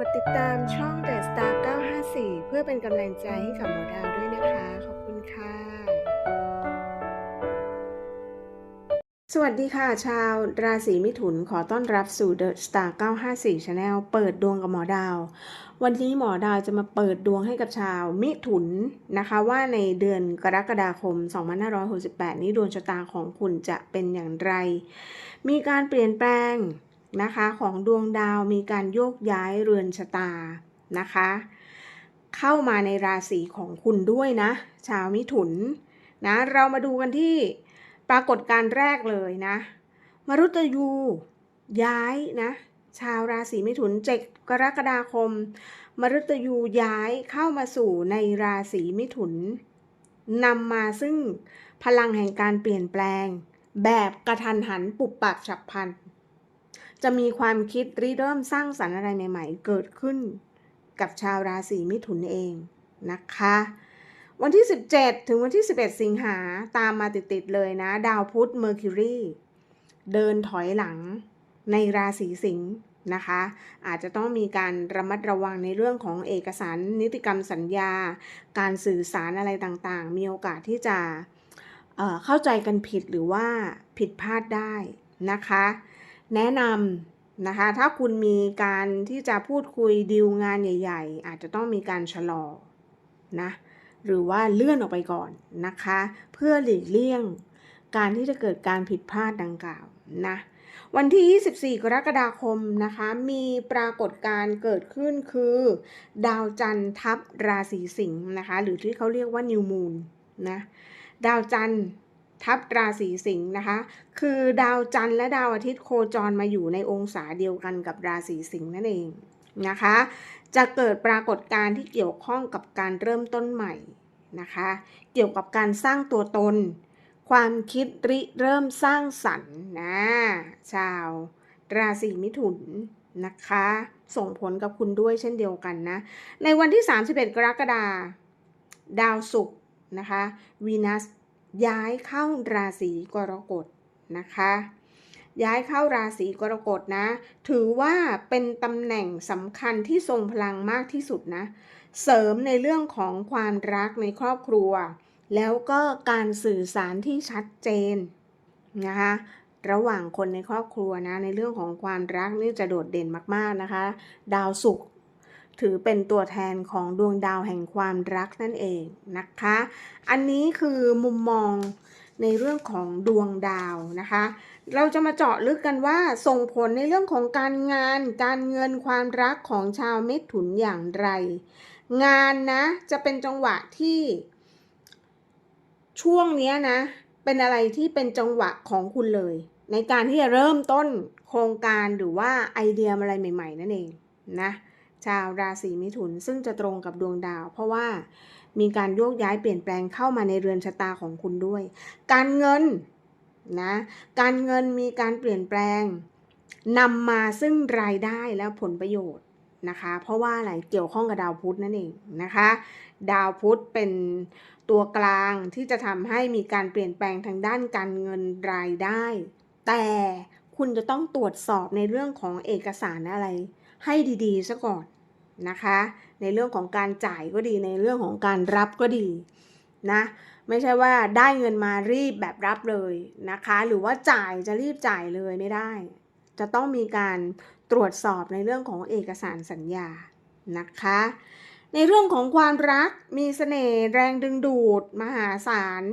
กดติดตามช่อง The Star 954 เพื่อเป็นกำลังใจให้กับหมอดาวด้วยนะคะ ขอบคุณค่ะ สวัสดีค่ะ ชาวราศีมิถุนขอต้อนรับสู่ The Star 954 Channel เปิดดวงกับหมอดาว วันนี้หมอดาวจะมาเปิดดวงให้กับชาวมิถุนนะคะ ว่าในเดือนกรกฎาคม 2568 นี้ดวงชะตาของคุณจะเป็นอย่างไร มีการเปลี่ยนแปลง นะคะของดวงดาวมีการโยกย้ายเรือนชะตานะคะ เข้ามาในราศีของคุณด้วยนะ ชาวมิถุนนะเรามาดูกันที่ปรากฏการแรกเลยนะมรุตยูย้ายนะชาวราศีมิถุนเจ็ดกรกฎาคม มรุตยูย้ายเข้ามาสู่ในราศีมิถุนนำมาซึ่งพลังแห่งการเปลี่ยนแปลง แบบกระทันหันปุบปับฉับพลัน จะมีความคิดริเริ่มสร้างสรรค์อะไรใหม่ๆ เกิดขึ้นกับชาวราศีมิถุนเองนะคะ วันที่ 17 ถึงวันที่ 11 สิงหาตามมาติดๆเลยนะ ดาวพุธเมอร์คิวรีเดินถอยหลังในราศีสิงห์นะคะ อาจจะต้องมีการระมัดระวังในเรื่องของเอกสาร นิติกรรมสัญญา การสื่อสารอะไรต่างๆ มีโอกาสที่จะเเข้าใจกันผิดหรือว่าผิดพลาดได้นะคะ แนะนำนะคะ ถ้าคุณมีการที่จะพูดคุยดีลงานใหญ่ ๆ อาจจะต้องมีการชะลอนะหรือว่าเลื่อนออกไปก่อนนะคะ เพื่อหลีกเลี่ยงการที่จะเกิดการผิดพลาดดังกล่าวนะวันที่ 24 กรกฎาคมนะคะ มีปรากฏการณ์เกิดขึ้นคือ ดาวจันทร์ทับราศีสิงห์นะคะ หรือที่เขาเรียกว่านิวมูนนะ ดาวจันทร์ ทับราศีสิงห์นะคะ คือดาวจันทร์และดาวอาทิตย์โคจรมาอยู่ในองศาเดียวกันกับราศีสิงห์นั่นเองนะคะ จะเกิดปรากฏการณ์ที่เกี่ยวข้องกับการเริ่มต้นใหม่นะคะ เกี่ยวกับการสร้างตัวตน ความคิดริเริ่มสร้างสรรค์นะชาว ราศีมิถุนนะคะ ส่งผลกับคุณด้วยเช่นเดียวกันนะ ในวันที่ 31 กรกฎาคมดาวศุกร์นะคะวีนัส ย้ายเข้าราศีกรกฎนะคะ ย้ายเข้าราศีกรกฎนะ ถือว่าเป็นตำแหน่งสำคัญที่ทรงพลังมากที่สุดนะ เสริมในเรื่องของความรักในครอบครัว แล้วก็การสื่อสารที่ชัดเจนนะคะระหว่างคนในครอบครัวนะในเรื่องของความรักนี่จะโดดเด่นมากๆนะคะ ดาวศุกร์ ถือเป็นตัวแทนของดวงดาวแห่งความรักนั่นเองนะคะ อันนี้คือมุมมองในเรื่องของดวงดาวนะคะ เราจะมาเจาะลึกกันว่าส่งผลในเรื่องของการงาน การเงินความรักของชาวเมถุนอย่างไร งานนะจะเป็นจังหวะที่ ช่วงนี้นะ เป็นอะไรที่เป็นจังหวะของคุณเลย ในการที่จะเริ่มต้นโครงการหรือว่าไอเดียอะไรใหม่ ๆ นั่นเองนะ ชาวราศีมิถุนซึ่งจะตรงกับดวงดาว เพราะว่ามีการโยกย้ายเปลี่ยนแปลงเข้ามาในเรือนชะตาของคุณด้วย การเงินนะการเงินมีการเปลี่ยนแปลงนำมาซึ่งรายได้และผลประโยชน์นะคะ เพราะว่าอะไรเกี่ยวข้องกับดาวพุธนั่นเองนะคะ ดาวพุธเป็นตัวกลางที่จะทำให้มีการเปลี่ยนแปลงทางด้านการเงินรายได้ แต่คุณจะต้องตรวจสอบในเรื่องของเอกสารอะไร ให้ดีๆซะก่อน นะคะ ในเรื่องของการจ่ายก็ดีในเรื่องของการรับก็ดีนะไม่ใช่ว่าได้เงินมารีบแบบรับเลยนะคะ หรือว่าจ่ายจะรีบจ่ายเลยไม่ได้ จะต้องมีการตรวจสอบในเรื่องของเอกสารสัญญานะคะ ในเรื่องของความรักมีเสน่ห์แรงดึงดูดมหาศาล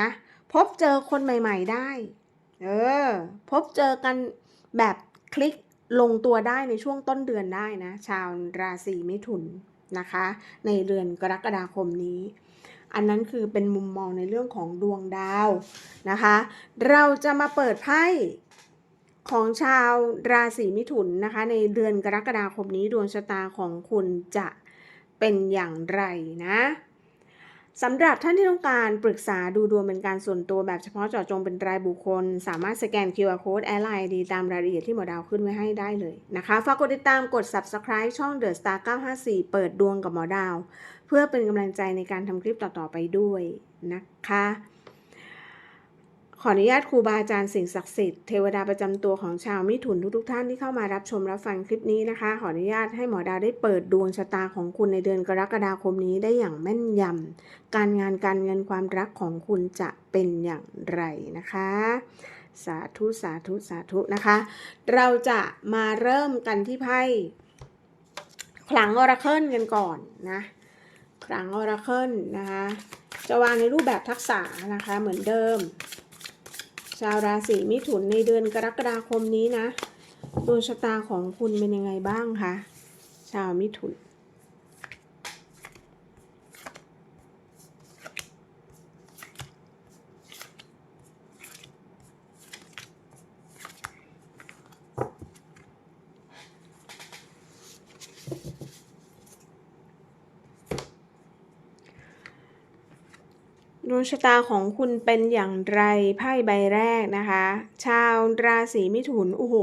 นะพบเจอคนใหม่ ๆได้ เออ พบเจอกันแบบคลิก ลงตัวได้ในช่วงต้นเดือนได้นะ ชาวราศีมิถุนนะคะ ในเดือนกรกฎาคมนี้ อันนั้นคือเป็นมุมมองในเรื่องของดวงดาวนะคะ เราจะมาเปิดไพ่ของชาวราศีมิถุนนะคะ ในเดือนกรกฎาคมนี้ดวงชะตาของคุณจะเป็นอย่างไรนะ สำหรับท่านที่ต้องการปรึกษาดูดวงเป็นการส่วนตัวแบบเฉพาะเจาะจงเป็นรายบุคคล สามารถสแกน QR Code แอดไลน์ดีตามรายละเอียดที่หมอดาวขึ้นไว้ให้ได้เลยนะคะ ฝากกดติดตามกด Subscribe ช่อง The Star 954 เปิดดวงกับหมอดาว เพื่อเป็นกำลังใจในการทำคลิปต่อๆไปด้วยนะคะ ขออนุญาตครูบาอาจารย์สิ่งศักดิ์สิทธิ์เทวดาประจำตัวของชาวมิถุนทุกๆท่านที่เข้ามารับชมรับฟังคลิปนี้นะคะ ขออนุญาตให้หมอดาวได้เปิดดวงชะตาของคุณในเดือนกรกฎาคมนี้ได้อย่างแม่นยำการงานการเงินความรักของคุณจะเป็นอย่างไรนะคะ สาธุสาธุสาธุนะคะ เราจะมาเริ่มกันที่ไพ่ขลังออราเคิลกันก่อนนะขลังออราเคิลนะคะจะวางในรูปแบบทักษะนะคะเหมือนเดิม ชาวราศีมิถุนในเดือนกรกฎาคมนี้นะดวงชะตาของคุณเป็นยังไงบ้างคะชาวมิถุน วงชะตาของคุณเป็นอย่างไรไพ่ใบแรกนะคะ ชาวราศีมิถุนโอ้โห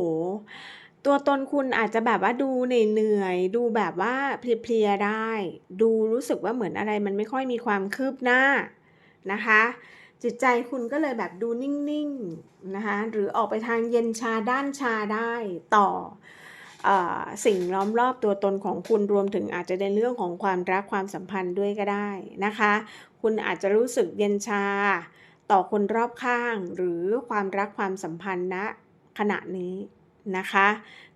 ตัวตนคุณอาจจะแบบว่าดูเหนื่อยดูแบบว่าเพลียๆได้ ดูรู้สึกว่าเหมือนอะไรมันไม่ค่อยมีความคืบหน้านะคะ จิตใจคุณก็เลยแบบดูนิ่งๆนะคะ หรือออกไปทางเย็นชาด้านชาได้ต่ออสิ่งล้อมรอบตัวตนของคุณรวมถึงอาจจะในเรื่องของความรักความสัมพันธ์ด้วยก็ได้นะคะ คุณอาจจะรู้สึกเย็นชา ต่อคนรอบข้างหรือความรักความสัมพันธ์ณขณะนี้นะคะ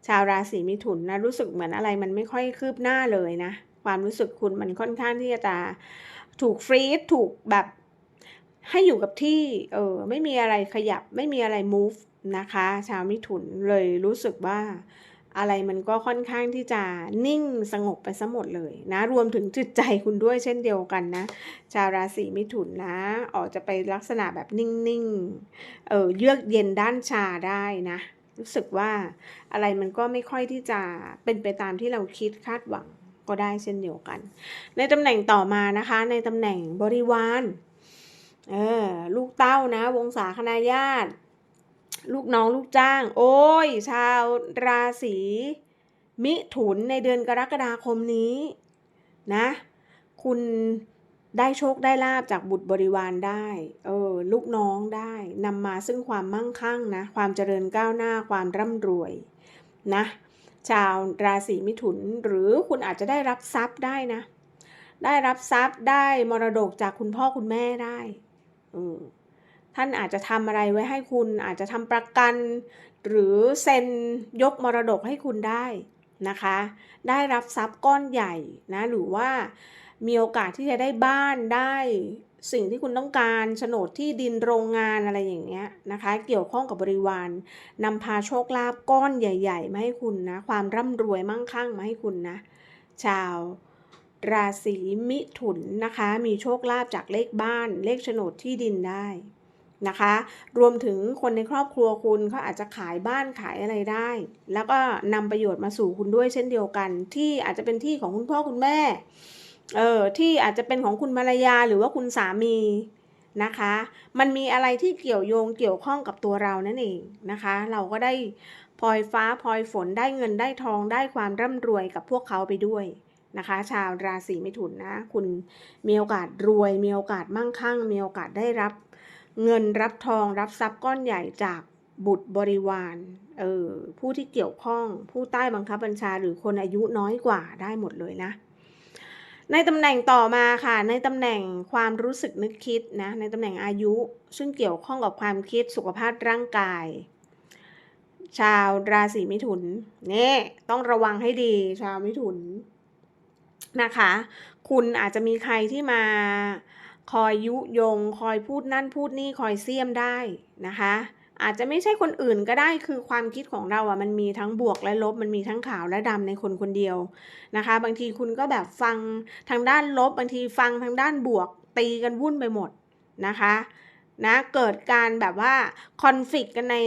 ชาวราศีมิถุนนะรู้สึกเหมือนอะไรมันไม่ค่อยคืบหน้าเลยนะ ความรู้สึกคุณมันค่อนข้างที่จะถูกฟรีซถูกแบบให้อยู่กับที่เออไม่มีอะไรขยับไม่มีอะไร move นะคะ ชาวมิถุนเลยรู้สึกว่า อะไรมันก็ค่อนข้างที่จะนิ่งสงบไปซะหมดเลยนะ รวมถึงจิตใจคุณด้วยเช่นเดียวกันนะ ชาวราศีมิถุนนะ ออกจะไปลักษณะแบบนิ่งๆ เออเยือกเย็นด้านชาได้นะ รู้สึกว่าอะไรมันก็ไม่ค่อยที่จะเป็นไปตามที่เราคิดคาดหวังก็ได้เช่นเดียวกัน ในตำแหน่งต่อมานะคะ ในตำแหน่งบริวาร เออ ลูกเต้านะ วงศาคณาญาติ ลูกน้องลูกจ้าง โอ้ย ชาวราศีมิถุนในเดือนกรกฎาคมนี้นะ คุณได้โชคได้ลาบจากบุตรบริวารได้ เออ ลูกน้องได้นำมาซึ่งความมั่งคั่งนะ ความเจริญก้าวหน้าความร่ำรวยนะ ชาวราศีมิถุนหรือคุณอาจจะได้รับทรัพย์ได้นะ ได้รับทรัพย์ได้มรดกจากคุณพ่อคุณแม่ได้เออ ท่านอาจจะทำอะไรไว้ให้คุณ อาจจะทำประกัน หรือเซ็นยกมรดกให้คุณได้นะคะ ได้รับทรัพย์ก้อนใหญ่นะหรือว่ามีโอกาสที่จะได้บ้านได้สิ่งที่คุณต้องการโฉนดที่ดินโรงงานอะไรอย่างเงี้ยนะคะ เกี่ยวข้องกับบริวารนำพาโชคลาภก้อนใหญ่ ๆ มาให้คุณนะ ความร่ำรวยมั่งคั่งมาให้คุณนะ ชาวราศีมิถุนนะคะ มีโชคลาภจากเลขบ้าน เลขโฉนดที่ดินได้ นะคะ รวมถึงคนในครอบครัวคุณเขาอาจจะขายบ้านขายอะไรได้ แล้วก็นำประโยชน์มาสู่คุณด้วยเช่นเดียวกัน ที่อาจจะเป็นที่ของคุณพ่อคุณแม่ เออที่อาจจะเป็นของคุณภรรยาหรือว่าคุณสามีนะคะ มันมีอะไรที่เกี่ยวโยงเกี่ยวข้องกับตัวเรานั่นเองนะคะ เราก็ได้พลอยฟ้าพลอยฝนได้เงินได้ทองได้ความร่ำรวยกับพวกเขาไปด้วยนะคะ ชาวราศีมิถุนนะ คุณมีโอกาสรวย มีโอกาสมั่งคั่ง มีโอกาสได้รับ เงินรับทองรับทรัพย์ก้อนใหญ่จากบุตรบริวาร เออ ผู้ที่เกี่ยวข้อง ผู้ใต้บังคับบัญชาหรือคนอายุน้อยกว่าได้หมดเลยนะ ในตำแหน่งต่อมาค่ะ ในตำแหน่งความรู้สึกนึกคิดนะ ในตำแหน่งอายุ ซึ่งเกี่ยวข้องกับความคิดสุขภาพร่างกาย ชาวราศีมิถุนเนี่ยต้องระวังให้ดี ชาวมิถุนนะคะ คุณอาจจะมีใครที่มา คอยยุยง คอยพูดนั่นพูดนี่คอยเสียมได้นะคะ อาจจะไม่ใช่คนอื่นก็ได้คือความคิดของเราอะมันมีทั้งบวกและลบมันมีทั้งขาวและดำในคนคนเดียวนะคะ บางทีคุณก็แบบฟังทางด้านลบ บางทีฟังทางด้านบวก ตีกันวุ่นไปหมดนะคะนะเกิดการแบบว่าคอนฟ lict กันใน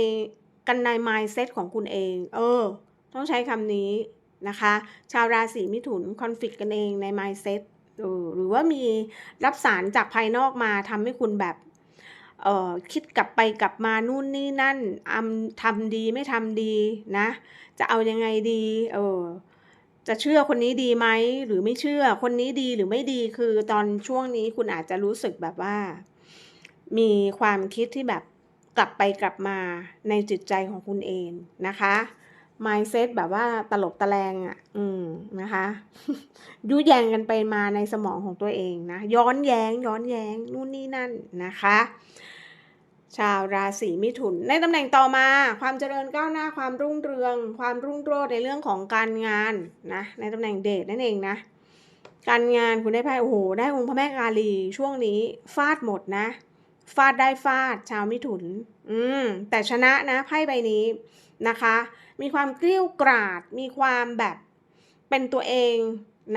กันใน mindset ของคุณเอง เออ ต้องใช้คำนี้นะคะ ชาวราศีมิถุนคอนฟ lict กันเองใน mindset เออ หรือว่ามีรับสารจากภายนอกมาทำให้คุณแบบเออคิดกลับไปกลับมานู่นนี่นั่นอำทำดีไม่ทำดีนะ จะเอายังไงดีเออจะเชื่อคนนี้ดีไหมหรือไม่เชื่อคนนี้ดีหรือไม่ดีคือตอนช่วงนี้คุณอาจจะรู้สึกแบบว่า มีความคิดที่แบบกลับไปกลับมาในจิตใจของคุณเองนะคะ mindset แบบว่าตลบตะแลงอะ อืมนะคะ ยุแยงกันไปมาในสมองของตัวเองนะ ย้อนแย้ง ย้อนแย้ง นู่นนี่นั่นนะคะ ชาวราศีมิถุน ในตำแหน่งต่อมา ความเจริญก้าวหน้าความรุ่งเรือง ความรุ่งโรจน์ในเรื่องของการงานนะ ในตำแหน่งเดทนั่นเองนะ การงานคุณได้ไพ่โอ้โห ได้องค์พระแม่กาลีช่วงนี้ฟาดหมดนะ ฟาดได้ฟาด ชาวมิถุน อืมแต่ชนะนะไพ่ใบนี้นะคะ มีความเกลี้ยวกราด มีความแบบเป็นตัวเอง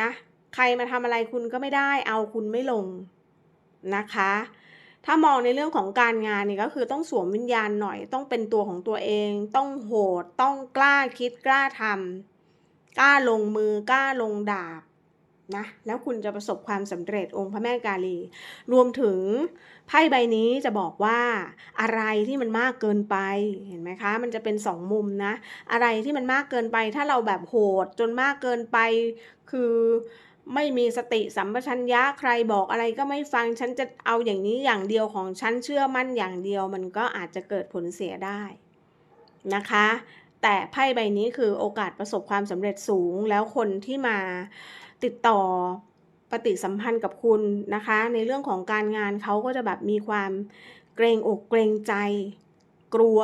นะ ใครมาทำอะไรคุณก็ไม่ได้ เอาคุณไม่ลงนะคะ ถ้ามองในเรื่องของการงานนี่ก็คือต้องสวมวิญญาณหน่อย ต้องเป็นตัวของตัวเอง ต้องโหด ต้องกล้าคิดกล้าทำกล้าลงมือกล้าลงดาบ นะแล้วคุณจะประสบความสำเร็จองค์พระแม่กาลี รวมถึงไพ่ใบนี้จะบอกว่าอะไรที่มันมากเกินไปเห็นไหมคะ มันจะเป็นสองมุมนะ อะไรที่มันมากเกินไป ถ้าเราแบบโหดจนมากเกินไป คือไม่มีสติสัมปชัญญะใครบอกอะไรก็ไม่ฟังฉันจะเอาอย่างนี้อย่างเดียวของฉันเชื่อมั่นอย่างเดียว มันก็อาจจะเกิดผลเสียได้นะคะ แต่ไพ่ใบนี้คือโอกาสประสบความสำเร็จสูงแล้วคนที่มา ติดต่อปฏิสัมพันธ์กับคุณนะคะ ในเรื่องของการงานเขาก็จะแบบมีความเกรงอกเกรงใจ กลัว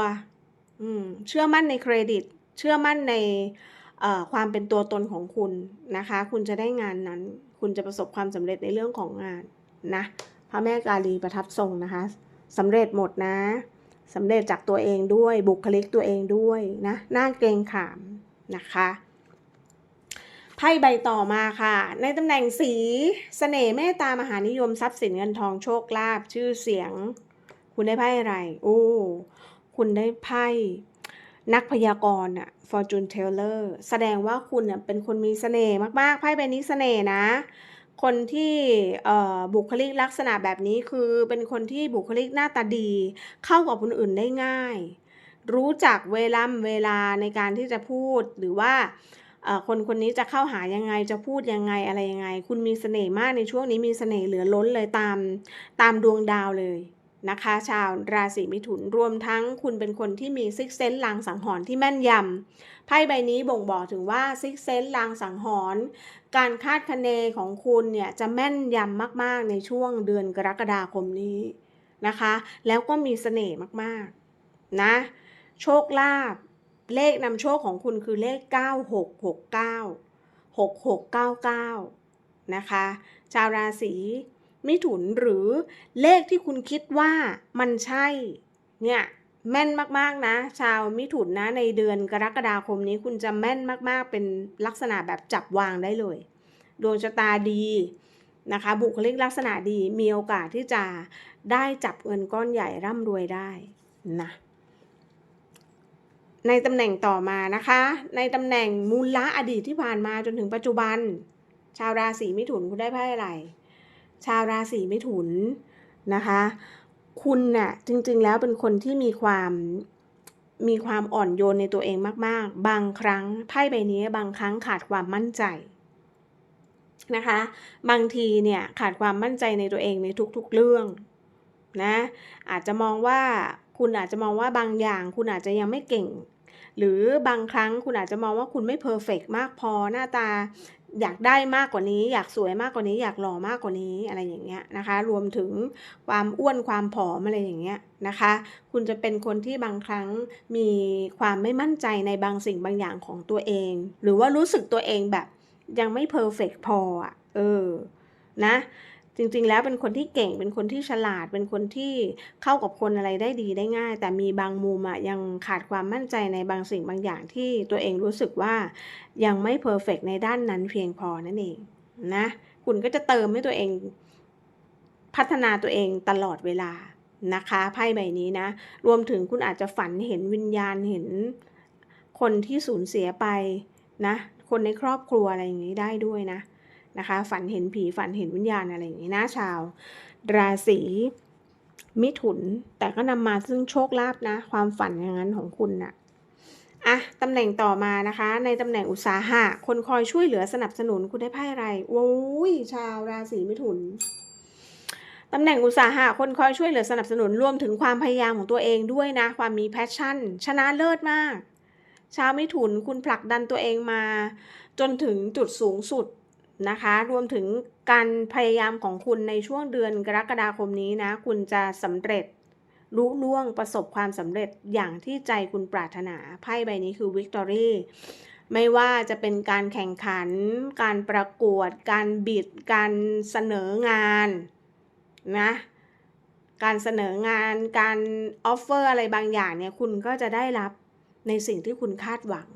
เชื่อมั่นในเครดิต เชื่อมั่นในความเป็นตัวตนของคุณนะคะ คุณจะได้งานนั้น คุณจะประสบความสำเร็จในเรื่องของงานนะพระแม่กาลีประทับทรงนะคะสำเร็จหมดนะสำเร็จจากตัวเองด้วยบุคลิกตัวเองด้วยนะน้าเกรงขามนะคะ ไพ่ใบต่อมาค่ะ ในตำแหน่งสีสเสน่ห์เมตตามหานิยมทรัพย์สินเงินทองโชคลาภชื่อเสียง คุณได้ไพ่อะไร โอ้ คุณได้ไพ่นักพยากรณ์อะ fortune teller แสดงว่าคุณเนี่ยเป็นคนมีเสน่ห์มากๆไพ่ใบนี้เสน่ห์นะ คนที่บุคลิกลักษณะแบบนี้คือเป็นคนที่บุคลิกหน้าตาดี เข้ากับคนอื่นได้ง่าย รู้จักเวลาเวลาในการที่จะพูดหรือว่า คนคนนี้จะเข้าหายังไงจะพูดยังไงอะไรยังไง คุณมีเสน่ห์มากในช่วงนี้มีเสน่ห์เหลือล้นเลยตามตามดวงดาวเลยนะคะ ชาวราศีมิถุนรวมทั้งคุณเป็นคนที่มีซิกเซนลางสังหรณ์ที่แม่นยำไพ่ใบนี้บ่งบอกถึงว่าซิกเซนลางสังหรณ์การคาดคะเนของคุณเนี่ยจะแม่นยำมากๆในช่วงเดือนกรกฎาคมนี้นะคะ แล้วก็มีเสน่ห์มากๆนะ โชคลาภ เลขนำโชคของคุณคือเลข 9669 6699 นะคะ ชาวราศีมิถุนหรือเลขที่คุณคิดว่ามันใช่ เนี่ยแม่นมากๆนะ ชาวมิถุนนะในเดือนกรกฎาคมนี้คุณจะแม่นมากๆ เป็นลักษณะแบบจับวางได้เลย ดวงชะตาดีนะคะ บุคลิกลักษณะดีมีโอกาสที่จะได้จับเงินก้อนใหญ่ร่ำรวยได้นะ ในตำแหน่งต่อมานะคะ ในตำแหน่งมูลละอดีตที่ผ่านมาจนถึงปัจจุบัน ชาวราศีมิถุนคุณได้ไพ่อะไร ชาวราศีมิถุนนะคะ คุณน่ะจริงๆแล้วเป็นคนที่มีความมีความอ่อนโยนในตัวเองมาก ๆ บางครั้งไพ่ใบนี้บางครั้งขาดความมั่นใจนะคะ บางทีเนี่ยขาดความมั่นใจในตัวเองในทุกๆเรื่องนะอาจจะมองว่าคุณอาจจะมองว่าบางอย่าง คุณอาจจะยังไม่เก่ง หรือบางครั้งคุณอาจจะมองว่าคุณไม่เพอร์เฟกมากพอหน้าตาอยากได้มากกว่านี้ อยากสวยมากกว่านี้ อยากหล่อมากกว่านี้อะไรอย่างเงี้ยนะคะ รวมถึงความอ้วนความผอมอะไรอย่างเงี้ยนะคะ คุณจะเป็นคนที่บางครั้งมีความไม่มั่นใจในบางสิ่งบางอย่างของตัวเอง หรือว่ารู้สึกตัวเองแบบยังไม่เพอร์เฟกพออะเออนะ จริงๆ แล้วเป็นคนที่เก่งเป็นคนที่ฉลาด เป็นคนที่เข้ากับคนอะไรได้ดีได้ง่าย แต่มีบางมุมอะยังขาดความมั่นใจในบางสิ่งบางอย่างที่ตัวเองรู้สึกว่ายังไม่เพอร์เฟกในด้านนั้นเพียงพอนั่นเองนะคุณก็จะเติมให้ตัวเองพัฒนาตัวเองตลอดเวลานะคะไพ่ใบนี้นะ รวมถึงคุณอาจจะฝันเห็นวิญญาณเห็นคนที่สูญเสียไปนะ คนในครอบครัวอะไรอย่างนี้ได้ด้วยนะ นะคะ ฝันเห็นผีฝันเห็นวิญญาณอะไรอย่างนี้นะชาว ราศีมิถุน แต่ก็นำมาซึ่งโชคลาภนะ ความฝันอย่างนั้นของคุณนะ่ะอะตำแหน่งต่อมานะคะ ในตำแหน่งอุตสาหะ คนคอยช่วยเหลือสนับสนุนคุณได้ไพ่อะไรโอ้ยชาวราศีมิถุนตำแหน่งอุตสาหะคนคอยช่วยเหลือสนับสนุนรวมถึงความพยายามของตัวเองด้วยนะ ความมีแพชชั่น ชนะเลิศมาก ชาวมิถุนคุณผลักดันตัวเองมา จนถึงจุดสูงสุด นะคะ รวมถึงการพยายามของคุณในช่วงเดือนกรกฎาคมนี้นะ คุณจะสำเร็จลุล่วงประสบความสำเร็จอย่างที่ใจคุณปรารถนาไพ่ใบนี้คือวิกตอรี่ไม่ว่าจะเป็นการแข่งขัน การประกวด การบิด การเสนองานนะการเสนองานการออฟเฟอร์อะไรบางอย่างเนี่ยคุณก็จะได้รับในสิ่งที่คุณคาดหวัง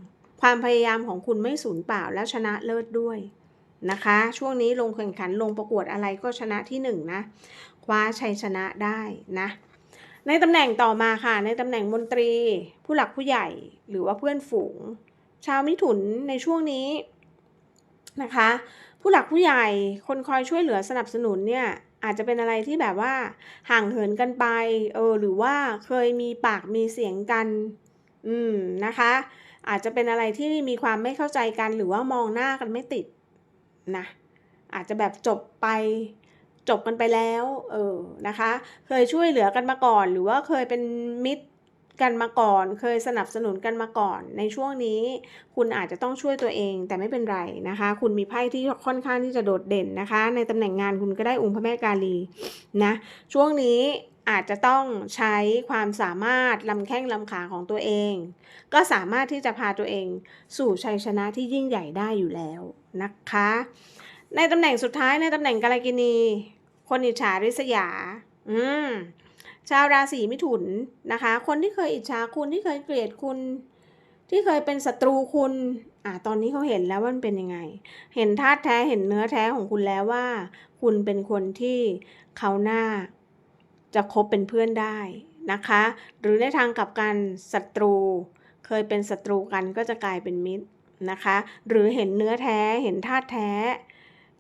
ความพยายามของคุณไม่สูญเปล่าแล้วชนะเลิศด้วย นะคะ ช่วงนี้ลงแข่งขันลงประกวดอะไรก็ชนะที่หนึ่งนะคว้าชัยชนะได้นะ ในตำแหน่งต่อมาค่ะ ในตำแหน่งมนตรี ผู้หลักผู้ใหญ่หรือว่าเพื่อนฝูง ชาวมิถุนในช่วงนี้นะคะ ผู้หลักผู้ใหญ่คนคอยช่วยเหลือสนับสนุนเนี่ยอาจจะเป็นอะไรที่แบบว่าห่างเหินกันไป เออ หรือว่าเคยมีปากมีเสียงกัน อืมนะคะ อาจจะเป็นอะไรที่มีความไม่เข้าใจกัน หรือว่ามองหน้ากันไม่ติด นะอาจจะแบบจบไปจบกันไปแล้วเออนะคะ เคยช่วยเหลือกันมาก่อน หรือว่าเคยเป็นมิตร กันมาก่อน เคยสนับสนุนกันมาก่อน ในช่วงนี้คุณอาจจะต้องช่วยตัวเองแต่ไม่เป็นไรนะคะ คุณมีไพ่ที่ค่อนข้างที่จะโดดเด่นนะคะ ในตำแหน่งงานคุณก็ได้องค์พระแม่กาลีนะช่วงนี้อาจจะต้องใช้ความสามารถลำแข้งลำขาของตัวเอง ก็สามารถที่จะพาตัวเองสู่ชัยชนะที่ยิ่งใหญ่ได้อยู่แล้วนะคะ ในตำแหน่งสุดท้ายในตำแหน่งกาลกินี คนอิจฉาริษยา อืม ชาวราศีมิถุนนะคะ คนที่เคยอิจฉาคุณที่เคยเกลียดคุณ ที่เคยเป็นศัตรูคุณอ่าตอนนี้เขาเห็นแล้วว่ามันเป็นยังไง เห็นธาตุแท้เห็นเนื้อแท้ของคุณแล้วว่า คุณเป็นคนที่เขาหน้าจะคบเป็นเพื่อนได้นะคะ หรือในทางกลับกันศัตรู เคยเป็นศัตรูกันก็จะกลายเป็นมิตรนะคะ หรือเห็นเนื้อแท้เห็นธาตุแท้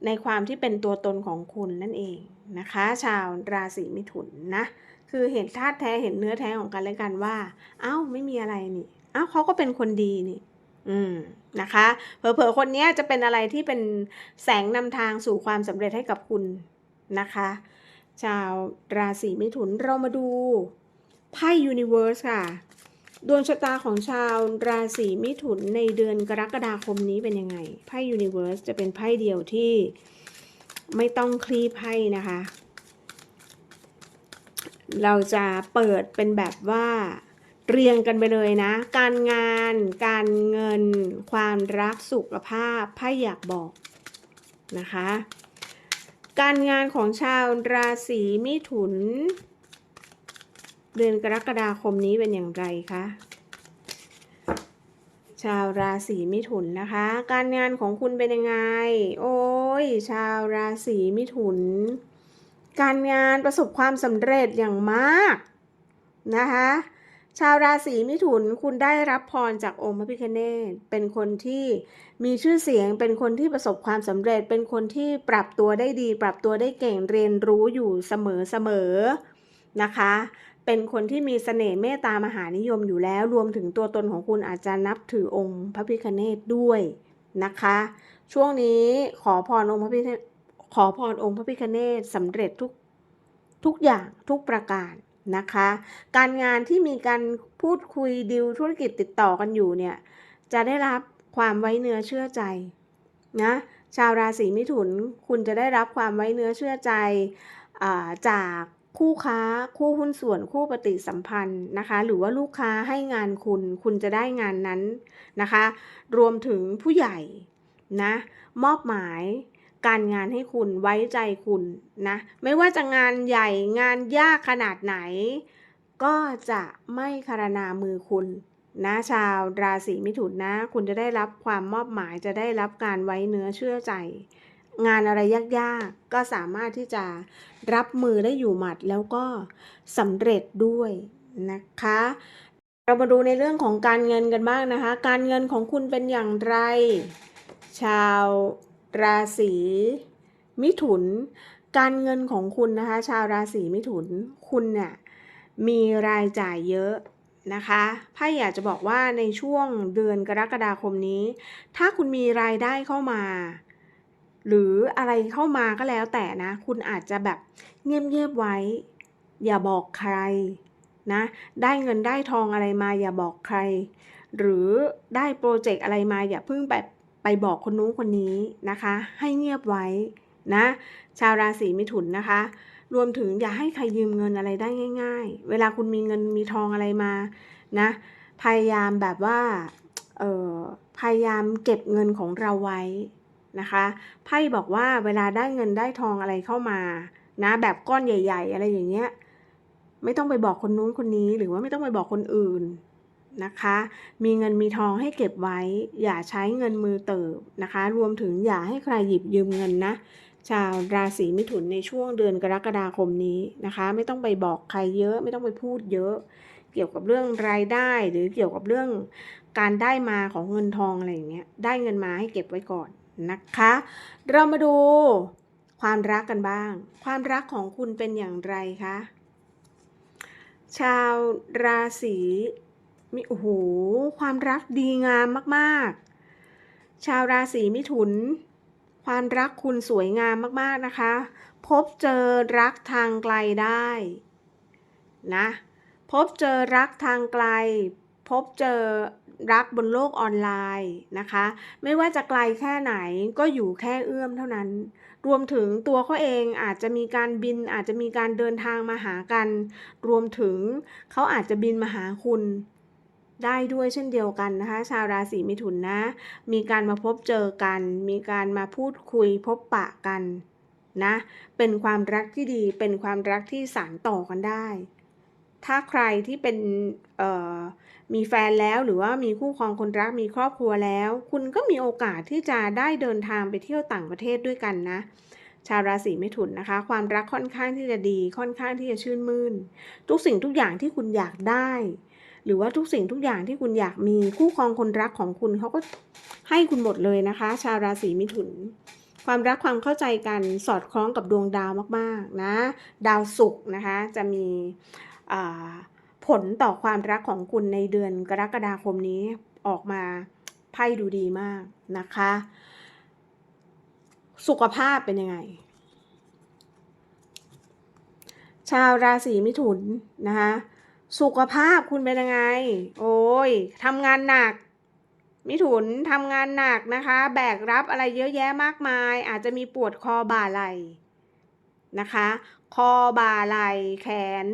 ในความที่เป็นตัวตนของคุณนั่นเองนะคะ ชาวราศีมิถุนนะ คือเห็นธาตุแท้เห็นเนื้อแท้ของกันและกันว่า เอ้าไม่มีอะไรนี่ เอ้าเขาก็เป็นคนดีนี่ อืมนะคะเผลอๆคนนี้จะเป็นอะไรที่เป็นแสงนำทางสู่ความสำเร็จให้กับคุณนะคะ ชาวราศีมิถุนเรามาดูไพ่ยูนิเว r ร์สค่ะดวงชะตาของชาวราศีมิถุนในเดือนกรกฎาคมนี้เป็นยังไงไพ่ยูนิเว r ร์สจะเป็นไพ่เดียวที่ไม่ต้องคลี่ไพ่นะคะ เราจะเปิดเป็นแบบว่าเรียงกันไปเลยนะ การงาน การเงิน ความรักสุขภาพไพ่อยากบอกนะคะ การงานของชาวราศีมิถุน เดือนกรกฎาคมนี้เป็นอย่างไรคะชาวราศีมิถุนนะคะ การงานของคุณเป็นยังไง โอ้ย ชาวราศีมิถุน การงานประสบความสำเร็จอย่างมากนะคะชาวราศีมิถุนคุณได้รับพรจากองค์พระพิฆเนศเป็นคนที่มีชื่อเสียง เป็นคนที่ประสบความสำเร็จ เป็นคนที่ปรับตัวได้ดี ปรับตัวได้เก่งเรียนรู้อยู่เสมอเสมอนะคะ เป็นคนที่มีเสน่ห์เมตตามหานิยมอยู่แล้ว รวมถึงตัวตนของคุณอาจจะนับถือองค์พระพิฆเนศด้วยนะคะ ช่วงนี้ขอพรองค์พระพิฆ ขอพรองค์พระพิฆเนศสำเร็จทุกทุกอย่างทุกประการนะคะ การงานที่มีการพูดคุยดิวธุรกิจติดต่อกันอยู่เนี่ยจะได้รับความไว้เนื้อเชื่อใจนะชาวราศีมิถุนคุณจะได้รับความไว้เนื้อเชื่อใจจากคู่ค้าคู่หุ้นส่วนคู่ปฏิสัมพันธ์นะคะ หรือว่าลูกค้าให้งานคุณ คุณจะได้งานนั้นนะคะ รวมถึงผู้ใหญ่นะมอบหมาย การงานให้คุณไว้ใจคุณนะไม่ว่าจะงานใหญ่งานยากขนาดไหน ก็จะไม่คารนามือคุณนะชาวราศีมิถุนนะ คุณจะได้รับความมอบหมายจะได้รับการไว้เนื้อเชื่อใจ งานอะไรยากๆ ก็สามารถที่จะรับมือได้อยู่หมัดแล้วก็สำเร็จด้วยนะคะ เรามาดูในเรื่องของการเงินกันบ้างนะคะ การเงินของคุณเป็นอย่างไร ชาว ราศีมิถุน การเงินของคุณนะคะ ชาวราศีมิถุนคุณเนี่ยมีรายจ่ายเยอะนะคะไพ่อยากจะบอกว่าในช่วงเดือนกรกฎาคมนี้ ถ้าคุณมีรายได้เข้ามา หรืออะไรเข้ามาก็แล้วแต่นะ คุณอาจจะแบบเงียบๆไว้ อย่าบอกใครนะ ได้เงินได้ทองอะไรมาอย่าบอกใคร หรือได้โปรเจกต์อะไรมาอย่าเพิ่งแบบ ไปบอกคนนู้นคนนี้นะคะ ให้เงียบไว้นะ ชาวราศีมิถุนนะคะ รวมถึงอย่าให้ใครยืมเงินอะไรได้ง่าย ๆ เวลาคุณมีเงินมีทองอะไรมานะ พยายามแบบว่าเออพยายามเก็บเงินของเราไว้นะคะไพ่บอกว่าเวลาได้เงินได้ทองอะไรเข้ามานะแบบก้อนใหญ่ ๆ อะไรอย่างเงี้ย ไม่ต้องไปบอกคนนู้นคนนี้หรือว่าไม่ต้องไปบอกคนอื่น นะคะ มีเงินมีทองให้เก็บไว้ อย่าใช้เงินมือเติบนะคะ รวมถึงอย่าให้ใครหยิบยืมเงินนะ ชาวราศีมิถุนในช่วงเดือนกรกฎาคมนี้นะคะ ไม่ต้องไปบอกใครเยอะ ไม่ต้องไปพูดเยอะ เกี่ยวกับเรื่องรายได้หรือเกี่ยวกับเรื่องการได้มาของเงินทองอะไรอย่างเงี้ย ได้เงินมาให้เก็บไว้ก่อนนะคะ เรามาดูความรักกันบ้าง ความรักของคุณเป็นอย่างไรคะ ชาวราศี มิโอ้โหความรักดีงามมากๆ ชาวราศีมิถุน ความรักคุณสวยงามมากๆนะคะ พบเจอรักทางไกลได้นะพบเจอรักทางไกล พบเจอรักบนโลกออนไลน์นะคะ ไม่ว่าจะไกลแค่ไหนก็อยู่แค่เอื้อมเท่านั้น รวมถึงตัวเขาเองอาจจะมีการบินอาจจะมีการเดินทางมาหากัน รวมถึงเขาอาจจะบินมาหาคุณ ได้ด้วยเช่นเดียวกันนะคะ ชาวราศีมิถุนนะ มีการมาพบเจอกัน มีการมาพูดคุยพบปะกันนะ เป็นความรักที่ดี เป็นความรักที่สานต่อกันได้ ถ้าใครที่เป็นมีแฟนแล้วหรือว่ามีคู่ครองคนรักมีครอบครัวแล้ว คุณก็มีโอกาสที่จะได้เดินทางไปเที่ยวต่างประเทศด้วยกันนะชาวราศีมิถุนนะคะ ความรักค่อนข้างที่จะดีค่อนข้างที่จะชื่นมื่น ทุกสิ่งทุกอย่างที่คุณอยากได้ หรือว่าทุกสิ่งทุกอย่างที่คุณอยากมีคู่ครองคนรักของคุณเขาก็ให้คุณหมดเลยนะคะ ชาวราศีมิถุน ความรักความเข้าใจกันสอดคล้องกับดวงดาวมากๆนะดาวศุกร์นะคะจะมีผลต่อความรักของคุณในเดือนกรกฎาคมนี้ออกมาไพ่ดูดีมากนะคะ สุขภาพเป็นยังไง ชาวราศีมิถุนนะคะ สุขภาพคุณเป็นยังไง โอ้ยทำงานหนัก มิถุนทำงานหนักนะคะ แบกรับอะไรเยอะแยะมากมาย อาจจะมีปวดคอบ่าไหล่นะคะ คอบ่าไหล่แขน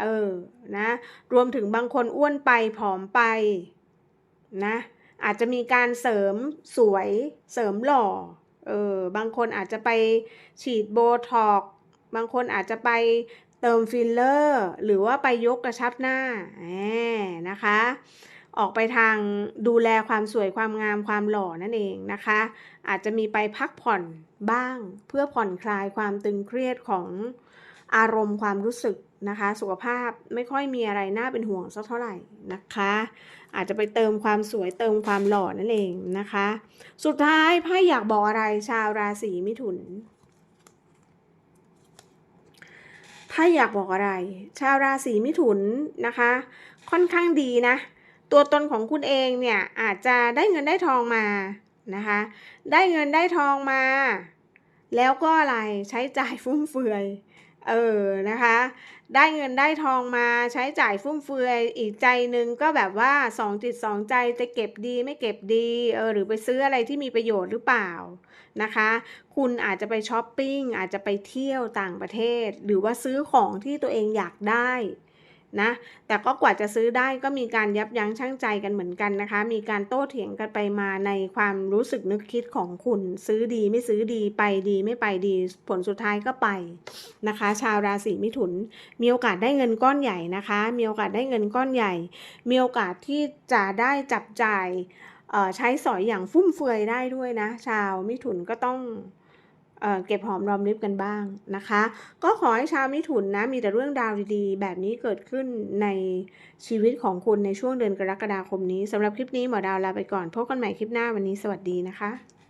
เออ นะ รวมถึงบางคนอ้วนไปผอมไป นะ อาจจะมีการเสริมสวย เสริมหล่อ เออ บางคนอาจจะไปฉีดโบท็อกบางคนอาจจะไป เติมฟิลเลอร์หรือว่าไปยกกระชับหน้าแหมนะคะ ออกไปทางดูแลความสวยความงามความหล่อนั่นเองนะคะ อาจจะมีไปพักผ่อนบ้าง เพื่อผ่อนคลายความตึงเครียดของอารมณ์ความรู้สึกนะคะ สุขภาพไม่ค่อยมีอะไรน่าเป็นห่วงสักเท่าไหร่นะคะ อาจจะไปเติมความสวยเติมความหล่อนั่นเองนะคะ สุดท้ายไพ่อยากบอกอะไรชาวราศีมิถุน ไพ่อยากบอกอะไร ชาวราศีมิถุนนะคะ ค่อนข้างดีนะ ตัวตนของคุณเองเนี่ยอาจจะได้เงินได้ทองมานะคะ ได้เงินได้ทองมา แล้วก็อะไรใช้จ่ายฟุ่มเฟือย เออนะคะ ได้เงินได้ทองมาใช้จ่ายฟุ่มเฟือยอีกใจหนึ่งก็แบบว่าสองจิตสองใจจะเก็บดีไม่เก็บดีเออหรือไปซื้ออะไรที่มีประโยชน์หรือเปล่านะคะ คุณอาจจะไปช้อปปิ้งอาจจะไปเที่ยวต่างประเทศ หรือว่าซื้อของที่ตัวเองอยากได้ นะ แต่ก็กว่าจะซื้อได้ก็มีการยับยั้งชั่งใจกันเหมือนกันนะคะ มีการโต้เถียงกันไปมาในความรู้สึกนึกคิดของคุณ ซื้อดีไม่ซื้อดีไปดีไม่ไปดี ผลสุดท้ายก็ไปนะคะ ชาวราศีมิถุน มีโอกาสได้เงินก้อนใหญ่นะคะ มีโอกาสได้เงินก้อนใหญ่ มีโอกาสที่จะได้จับจ่ายใช้สอยอย่างฟุ่มเฟือยได้ด้วยนะ ชาวมิถุนก็ต้อง เก็บหอมรอมริบกันบ้างนะคะ ก็ขอให้ชาวมิถุนนะมีแต่เรื่องราวดีๆ แบบนี้เกิดขึ้นในชีวิตของคุณในช่วงเดือนกรกฎาคมนี้สำหรับคลิปนี้หมอดาวลาไปก่อนพบกันใหม่คลิปหน้าวันนี้สวัสดีนะคะ